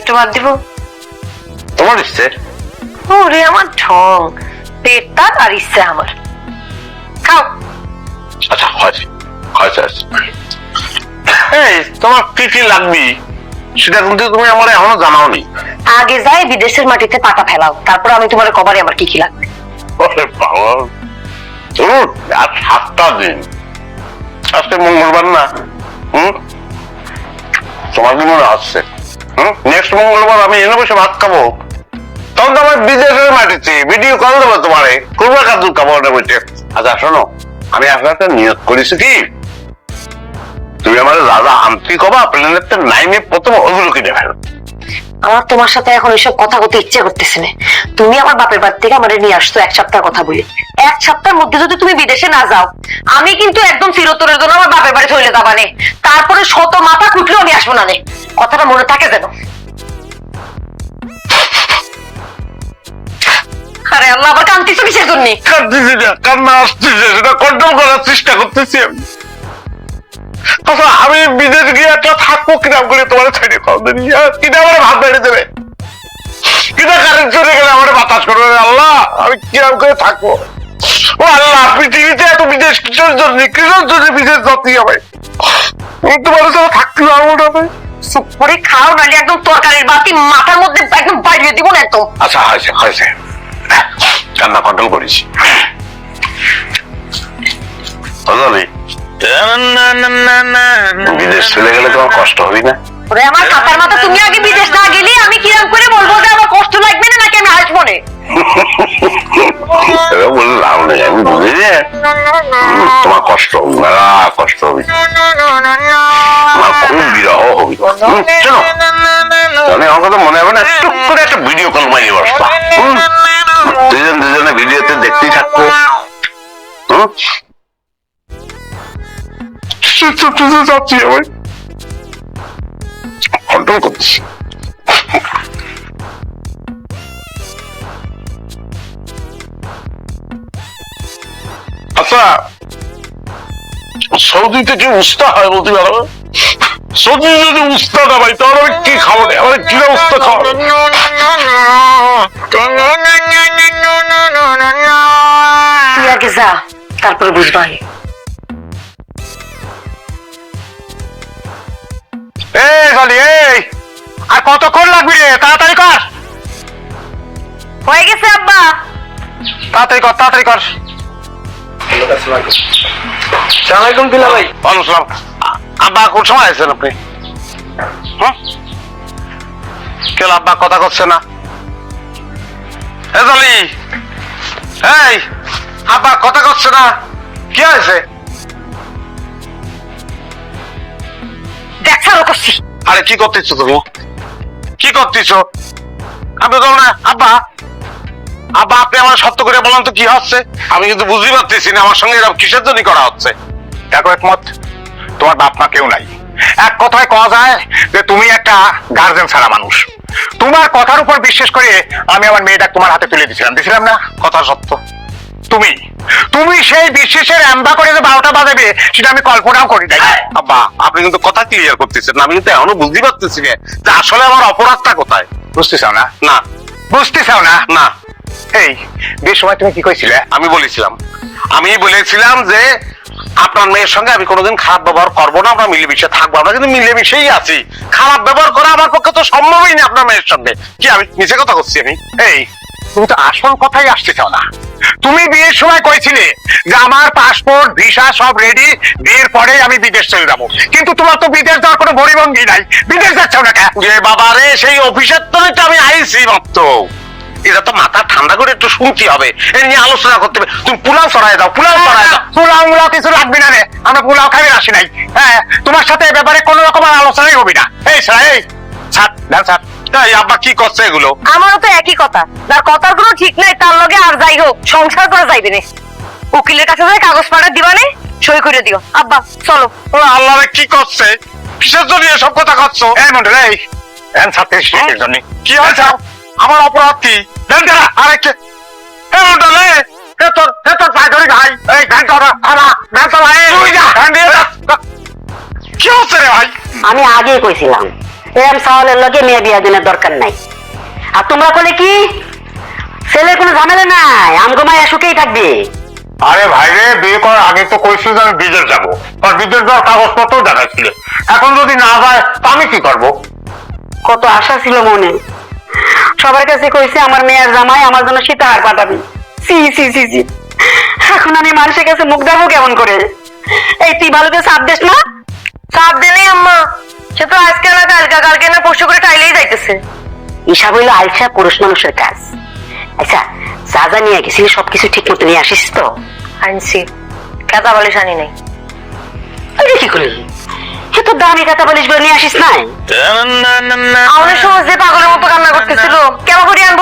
একটু বাদ দিব। তোমার ইচ্ছে? ওরে আমার ঠং পেটটা আর ইচ্ছে আমার। খাও। আচ্ছা তোমার কি কি লাগবে? সেটা কিন্তু তুমি আমার এখনও জানাওনি। আগে যাই বিদেশের মাটিতে পাটা ফেলাও তারপর আমি তোমার কবারে আমার কি কি লাগবে। ওরে বাবা ধুর, আর সাতটা দিন। আজকে মঙ্গলবার না হুম? তোমার কি মনে হুম নেক্সট মঙ্গলবার আমি এনে বসে ভাত খাব। তখন তো আমার বিদেশের মাটিতে ভিডিও কল দেবো তোমারে। করব খাব না বসে আচ্ছা শোনো, আমি নিয়োগ করেছি কি? তুমি আমার কবা প্রথম কিনে আমার তোমার সাথে এখন এসব কথা বলতে ইচ্ছে করতেছে না। তুমি আমার বাপের বাড়ি থেকে আমার নিয়ে আসছো এক সপ্তাহ কথা বলি। এক সপ্তাহের মধ্যে যদি তুমি বিদেশে না যাও, আমি কিন্তু একদম চিরতরের জন্য আমার বাপের বাড়ি চলে যাবা নে তারপরে শত মাথা খুঁটলেও আমি আসব নে। কথাটা মনে থাকে যেন। আরে আল্লাহ আবার কান্তিছো কিসের জন্য? না, কান্না আসতেছে, সেটা কন্ট্রোল করার চেষ্টা করতেছি আমি। আচ্ছা আমি বিদেশ গিয়ে একটা থাকব কিরাম করে তোমার ছেড়ে খাওয়া কিনা আমার ভাত বেড়ে দেবে? কিনা কারেন্ট চলে গেলে আমার বাতাস করবে আল্লাহ, আমি কিরাম করে থাকব? ও আল্লাহ, পৃথিবীতে এত বিদেশ কিসের জন্য? কিসের জন্য বিদেশ যাতে হবে? তোমার সাথে থাকতে পারব না। চুপ করে খাও নাহলে একদম তরকারির বাতি মাথার মধ্যে একদম বাইরে দিব না একদম। আচ্ছা হয়েছে হয়েছে। কান্না কন্ট্রোল করেছি বুঝলি বিদেশ চলে গেলে তোমার কষ্ট হবে না? ওরে আমার কাতার মাথা তুমি আগে বিদেশ না গেলে আমি কিরম করে বলব যে আমার কষ্ট লাগবে না নাকি আমি আসব না? এবার বলে লাভ নেই আমি বুঝি যে তোমার কষ্ট হবে মেলা কষ্ট হবে। তোমার খুব বিরহ হবে হুম, তাহলে আমার কথা মনে হবে না টুক করে একটা ভিডিও কল মারি বসবা। দুজন দুজনে ভিডিওতে দেখতেই থাকব যাচ্ছি আমি। কন্ট্রোল করছি আচ্ছা সৌদিতে কি উস্তা হয় বলতে পারো? সৌদি যদি উস্তা না ভাই তাহলে আমি কি খাব? আমার কি উস্তা খাওয়াবো তুই আগে যা তারপরে বুঝবা এই এই আর কতক্ষণ লাগবে রে? তাড়াতাড়ি কর! হয়ে গেছে আব্বা। তাড়াতাড়ি কর তাড়াতাড়ি কর। সালামালাইকুম দুলা ভাই। ওয়ালাইকুম সালাম। আব্বা কোন সময় আছেন আপনি? হুম? কেন আব্বা কথা করছে না? এ জলি। এই আব্বা কথা করছে না? কি হয়েছে? দেখা করছি। আরে কি করতেছো তুমি? কি করতেছো? আমি তো না আব্বা। আব্বা আপনি আমার সত্য করে বলেন তো কি হচ্ছে? আমি কিন্তু বুঝতে পারতেছি না আমার সঙ্গে এরকম কিসের জন্য করা হচ্ছে? দেখো একমত তোমার বাপ মা কেউ নাই। এক কথায় কওয়া যায় যে তুমি একটা গার্জেন ছাড়া মানুষ। তোমার কথার উপর বিশ্বাস করে আমি আমার মেয়েটা তোমার হাতে তুলে দিয়েছিলাম। দিয়েছিলাম না? কথা সত্য। তুমি তুমি সেই বিশ্বাসের এম্বা করে যে বারোটা বাজাবে সেটা আমি কল্পনাও করি নাই। আব্বা আপনি কিন্তু কথা ক্লিয়ার করতেছেন আমি কিন্তু এখনও বুঝতে পারতেছি না যে আসলে আমার অপরাধটা কোথায়। বুঝতে চাও না? না। বুঝতে চাও না? না। এই বেশ সময় তুমি কি কইছিলে? আমি বলেছিলাম। আমি বলেছিলাম যে, আপনার মেয়ের সঙ্গে আমি কোনোদিন খারাপ ব্যবহার করব না, আমরা মিলেমিশে থাকব, আমরা কিন্তু মিলেমিশেই আছি। খারাপ ব্যবহার করা আমার পক্ষে তো সম্ভবই না আপনার মেয়ের সঙ্গে। কি, আমি নিচে কথা করছি আমি? এই, তুমি তো আসল কথাই আসতে চাও না। তুমি বিয়ের সময় কইছিলে যে আমার পাসপোর্ট ভিসা সব রেডি বিয়ের পরেই আমি বিদেশ চলে যাব। কিন্তু তোমার তো বিদেশ যাওয়ার কোনো ভরিভঙ্গি নাই। বিদেশ যাচ্ছ না যে বাবা রে সেই অফিসের তো আমি আইছি মাত্র। এটা তো মাথা ঠান্ডা করে একটু শুনতে হবে। এ নিয়ে আলোচনা করতে হবে। তুমি পুলাও চড়াই দাও পুলাও চড়াই দাও। পোলাও মুলাও কিছু লাগবে না রে। আমরা পোলাও খাবি আসি নাই। হ্যাঁ তোমার সাথে এ ব্যাপারে কোনো রকম আলোচনাই হবি না। এই স্যার এই। ছাড় এই আব্বা কি করছে এগুলো? আমারও তো একই কথা। যার কথার কোনো ঠিক নাই তার লগে আর যাই হোক সংসার করা যাইবে না। উকিলের কাছে যাই কাগজ পাঠা দিবানে সই করে দিও। আব্বা চলো। ও আল্লাহ রে কি করছে? কিসের জন্য এসব কথা করছ? এই মন্ডল এই। ছাড়তে জন্য। কি হয়েছে? আমার অপরাধ কি? আরে তোর তোর পায়ে ধরি ভাই। এই তো ভাই। তুই যা। দিয়ে কি হচ্ছে রে ভাই? আমি আগে কইছিলাম এরম সাওয়ালের লগে মেয়ে বিয়া দিনের দরকার নাই। আর তোমরা কি? ছেলের কোনো ঝামেলা নাই আমগো মায়া সুখেই থাকবে। আরে ভাই রে বিয়ে করার আগে তো কইছিল যে আমি বিদেশ যাব। আর বিদেশ যাওয়ার কাগজপত্র দেখাচ্ছিল এখন যদি না যায় তা আমি কি করব? কত আশা ছিল মনে। সবার কাছে কইছে আমার মেয়ের জামাই আমার জন্য সীতাহার পাঠাবি। সি সি সি সি। এখন আমি মানুষের কাছে মুখ দেবো কেমন করে? এই তুই ভালো করে সাপ দিস না? সাত দিনে আম্মা সে তো আজকে না কালকে কালকে না পরশু করে টাইলেই যাইতেছে। হিসাব হইল আলসা পুরুষ মানুষের কাজ। আচ্ছা যা যা নিয়ে গেছিলি সবকিছু ঠিক মতো নিয়ে আসিস তো? আনছি। কেতা বলে জানি নাই। কি করলি? এত দামি কাতা বলিস করে নিয়ে আসিস নাই? আমাদের সময় যে পাগলের মতো কান্না করতেছিল করে আনব?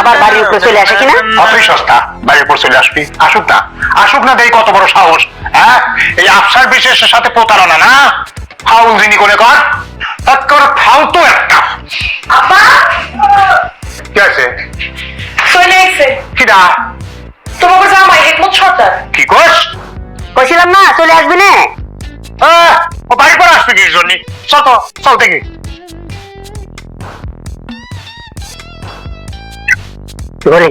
আবার বাড়ির উপরে চলে আসে কিনা? অতই সস্তা বাড়ির উপর চলে আসবি। আসুক না আসুক না দেই কত বড় সাহস হ্যাঁ? এই আফসার বিশেষের সাথে প্রতারণা না? ফাউল জিনি করে কর কর ফালতু একটা। আপা! কি আছে চলে এসে কিডা? তোমাকে জামাই হেকমত সর্দার কি করস কইছিলাম না চলে আসবি না? করে কি জন্য। চল তো চল দেখি। ঘরে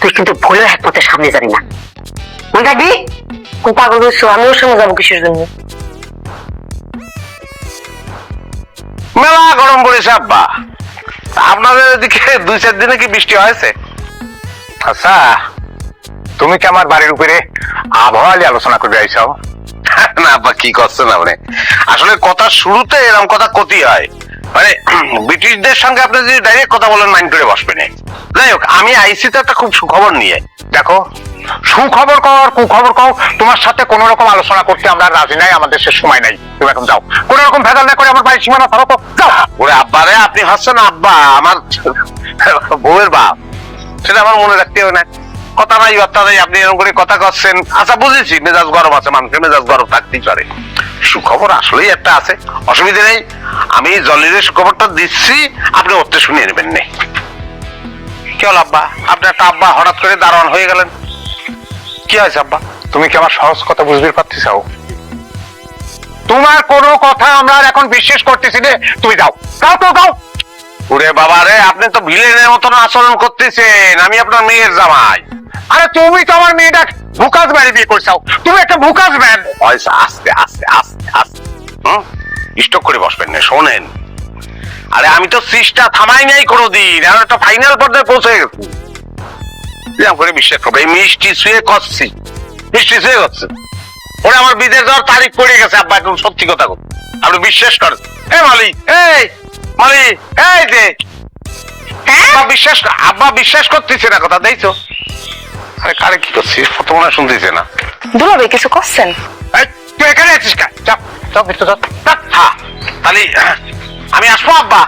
তুই কিন্তু ভুলেও একমতের সামনে যাবি না। মনে থাকবি কোন পাগল হয়েছো? আমিও সঙ্গে যাব কিসের জন্য? মেলা গরম পড়েছে আব্বা। আপনাদের এদিকে দুই চার দিনে কি বৃষ্টি হয়েছে? আচ্ছা তুমি কি আমার বাড়ির উপরে আবহাওয়া আলোচনা করবে আইসাও না আব্বা কি করছেন আপনি আসলে কথা শুরুতে এরকম কথা ক্ষতি হয়। মানে ব্রিটিশদের সঙ্গে আপনি যদি ডাইরেক্ট কথা বলেন মাইন্ড করে বসবেন যাই হোক, আমি আইসি তো একটা খুব সুখবর নিয়ে, দেখো, সুখবর কর কুখবর কর তোমার সাথে কোন রকম আলোচনা করতে আমরা রাজি নাই, আমাদের সে সময় নাই। তুমি এখন যাও। কোন রকম ভেজাল না করে আমার বাড়ির সীমানা ছাড়ো তো ওরে আব্বা রে, আপনি হচ্ছেন আব্বা, আমার বউয়ের বাপ, সেটা আমার মনে রাখতে হবে না। কথা নাই, বার্তা নাই, আপনি এরকম করে কথা করছেন আচ্ছা বুঝেছি, মেজাজ গরম আছে, মানুষের মেজাজ গরম থাকতেই পারে। সুখবর আসলেই একটা আছে। অসুবিধা নেই, আমি জলের সুখবরটা দিচ্ছি, আপনি ওতে শুনিয়ে নেবেন নে। কি হল, আব্বা? আপনি একটা আব্বা হঠাৎ করে দারোয়ান হয়ে গেলেন। কি হয়েছে, আব্বা? তুমি কি আমার সহজ কথা বুঝতে পারতেছাও তোমার কোনো কথা আমরা এখন বিশ্বাস করতেছি না। তুমি যাও যাও তো ওরে বাবা রে আপনি তো ভিলেনের মতন আচরণ করতেছেন। আমি আপনার মেয়ের জামাই। আরে তুমি তো আমার মেয়েটা ভুকাজ বাড়ি বিয়ে করছাও তুমি একটা ম্যান। পয়সা আস্তে আস্তে আস্তে আস্তে। হুম? স্টক করে বসবেন না শোনেন। আরে আমি তো সিস্টা থামাই নাই কোনোদিন এখন একটা ফাইনাল পর্যায়ে পৌঁছে গেছি। এরকম করে বিশ্বাস করবে মিষ্টি শুয়ে করছি মিষ্টি শুয়ে করছে। ওরে আমার বিদেশ যাওয়ার তারিখ পড়ে গেছে আব্বা একদম সত্যি কথা বল। আপনি বিশ্বাস করেন। এ মালি এই মালি এই যে। আব্বা বিশ্বাস আব্বা বিশ্বাস করতেছে না কথা দেখছ? আরে কারে কি করছিস? কত মনে হয় শুনতেছে না। দুলাবে কিছু করছেন? এই, তুই এখানে আছিস কা? চাপ চাপ ভিতরে চাপ তাহলে আমি আসব আব্বা।